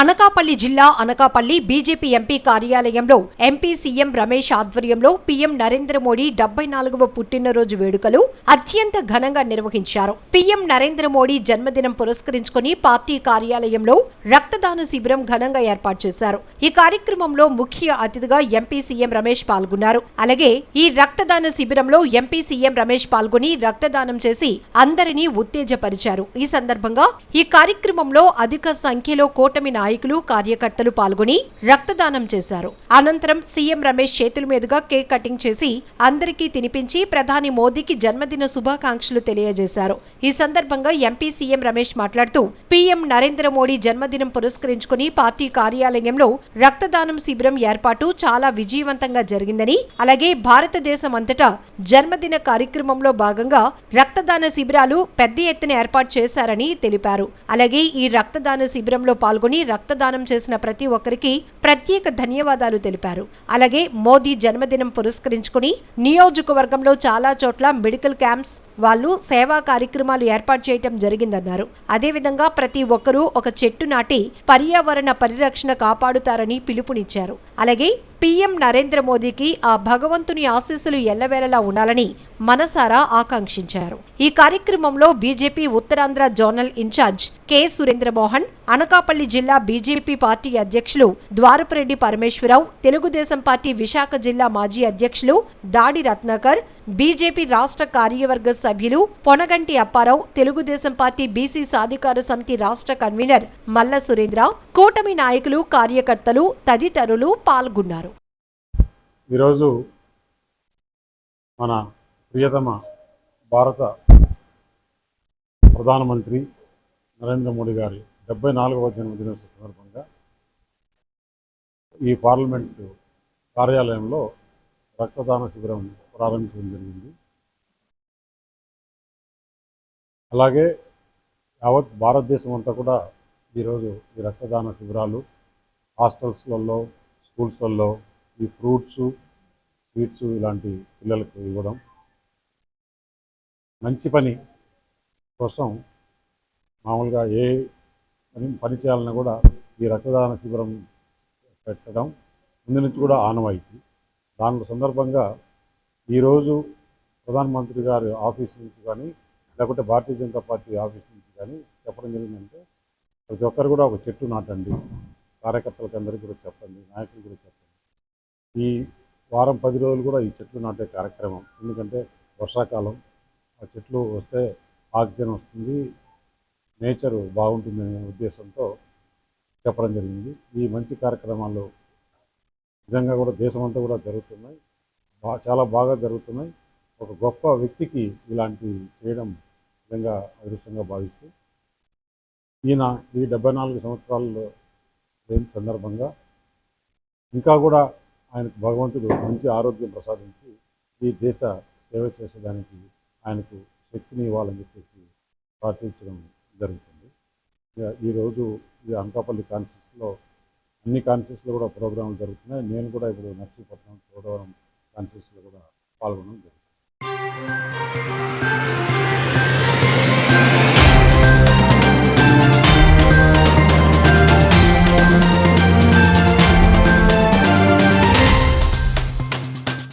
అనకాపల్లి జిల్లా Anakapalli BJP MP కార్యాలయంలో MP CM Ramesh ఆధ్వర్యంలో పీఎం నరేంద్ర మోడీ డెబ్బై నాలుగవ పుట్టినరోజు వేడుకలు అత్యంత ఘనంగా నిర్వహించారు. పీఎం నరేంద్ర మోడీ జన్మదినం పురస్కరించుకుని పార్టీ కార్యాలయంలో రక్తదాన శిబిరం ఘనంగా ఏర్పాటు చేశారు. ఈ కార్యక్రమంలో ముఖ్య అతిథిగా ఎంపీ సీఎం రమేష్ పాల్గొన్నారు. అలాగే ఈ రక్తదాన శిబిరంలో ఎంపీ సీఎం రమేష్ పాల్గొని రక్తదానం చేసి అందరినీ ఉత్తేజపరిచారు. ఈ సందర్భంగా ఈ కార్యక్రమంలో అధిక సంఖ్యలో కూటమి నాయకులు కార్యకర్తలు పాల్గొని రక్తదానం చేశారు. అనంతరం సీఎం రమేష్ చేతుల మీదుగా కేక్ కటింగ్ చేసి అందరికీ తినిపించి ప్రధాని మోదీకి జన్మదిన శుభాకాంక్షలు తెలియజేశారు. ఈ సందర్భంగా ఎంపీ సీఎం రమేష్ మాట్లాడుతూ పీఎం నరేంద్ర మోడీ జన్మదినం పురస్కరించుకుని పార్టీ కార్యాలయంలో రక్తదానం శిబిరం ఏర్పాటు చాలా విజయవంతంగా జరిగిందని అలాగే భారతదేశం అంతటా జన్మదిన కార్యక్రమంలో భాగంగా రక్తదాన శిబిరాలు పెద్ద ఎత్తున ఏర్పాటు చేశారని తెలిపారు. అలాగే ఈ రక్తదాన శిబిరంలో పాల్గొని రక్తదానం చేసిన ప్రతి ఒక్కరికి ప్రత్యేక ధన్యవాదాలు తెలిపారు. అలాగే మోదీ జన్మదినం పురస్కరించుకుని నియోజకవర్గంలో చాలా చోట్ల మెడికల్ క్యాంప్స్ వాళ్ళు సేవా కార్యక్రమాలు ఏర్పాటు చేయటం జరిగిందన్నారు. అదేవిధంగా ప్రతి ఒక్కరూ ఒక చెట్టు నాటి పర్యావరణ పరిరక్షణ కాపాడుతారని పిలుపునిచ్చారు. అలాగే పీఎం నరేంద్ర మోదీకి ఆ భగవంతుని ఆశీస్సులు ఎల్లవేళలా ఉండాలని మనసారా ఆకాంక్షించారు. ఈ కార్యక్రమంలో BJP Uttarandhra zonal in-charge K Surendramohan Anakapalli జిల్లా బీజేపీ పార్టీ అధ్యక్షులు ద్వారపురెడ్డి పరమేశ్వరరావు తెలుగుదేశం పార్టీ విశాఖ జిల్లా మాజీ అధ్యక్షులు దాడి రత్నాకర్ బీజేపీ రాష్ట్ర కార్యవర్గ సభ్యులు పొనగంటి అప్పారావు తెలుగుదేశం పార్టీ బీసీ సాధికార సమితి రాష్ట్ర కన్వీనర్ మల్ల సురేంద్ర కూటమి నాయకులు కార్యకర్తలు తదితరులు పాల్గొన్నారు. ఈరోజు మన ప్రియతమ భారత ప్రధానమంత్రి నరేంద్ర మోడీ గారి డెబ్బై నాలుగవ జన్మదినోత్సవ సందర్భంగా ఈ పార్లమెంటు కార్యాలయంలో రక్తదాన శిబిరం ప్రారంభించడం జరిగింది. అలాగే యావత్ భారతదేశం అంతా కూడా ఈరోజు ఈ రక్తదాన శిబిరాలు హాస్టల్స్లలో స్కూల్స్లలో ఈ ఫ్రూట్స్ స్వీట్స్ ఇలాంటి పిల్లలకు ఇవ్వడం మంచి పని కోసం మామూలుగా ఏ పని పని చేయాలన్నా కూడా ఈ రక్తదాన శిబిరం పెట్టడం ముందు నుంచి కూడా ఆనవాయితీ. దాని సందర్భంగా ఈరోజు ప్రధానమంత్రి గారి ఆఫీస్ నుంచి కానీ లేకుంటే భారతీయ జనతా పార్టీ ఆఫీస్ నుంచి కానీ చెప్పడం జరిగిందంటే ప్రతి ఒక్కరు కూడా ఒక చెట్టు నాటండి. కార్యకర్తలకు అందరికీ కూడా చెప్పండి నాయకులు కూడా చెప్పండి. ఈ వారం పది రోజులు కూడా ఈ చెట్లు నాటే కార్యక్రమం. ఎందుకంటే వర్షాకాలం ఆ చెట్లు వస్తే ఆక్సిజన్ వస్తుంది నేచరు బాగుంటుందనే ఉద్దేశంతో చెప్పడం జరిగింది. ఈ మంచి కార్యక్రమాలు నిజంగా కూడా దేశమంతా కూడా జరుగుతున్నాయి. బా చాలా బాగా జరుగుతున్నాయి. ఒక గొప్ప వ్యక్తికి ఇలాంటివి చేయడం నిజంగా అదృష్టంగా భావిస్తూ ఈయన ఈ డెబ్బై నాలుగు సంవత్సరాల్లో లేని సందర్భంగా ఇంకా కూడా ఆయనకు భగవంతుడు మంచి ఆరోగ్యం ప్రసాదించి ఈ దేశ సేవ చేసేదానికి ఆయనకు శక్తిని ఇవ్వాలని చెప్పేసి ప్రార్థించడం జరుగుతుంది. ఇక ఈరోజు ఈ అనకాపల్లి కాన్సెస్లో అన్ని కాన్స్టిట్యూన్సీలో కూడా ప్రోగ్రాంలు జరుగుతున్నాయి. నేను కూడా ఇప్పుడు నర్సీపట్నం చోడవరం కాన్సెస్లో కూడా పాల్గొనడం జరుగుతుంది.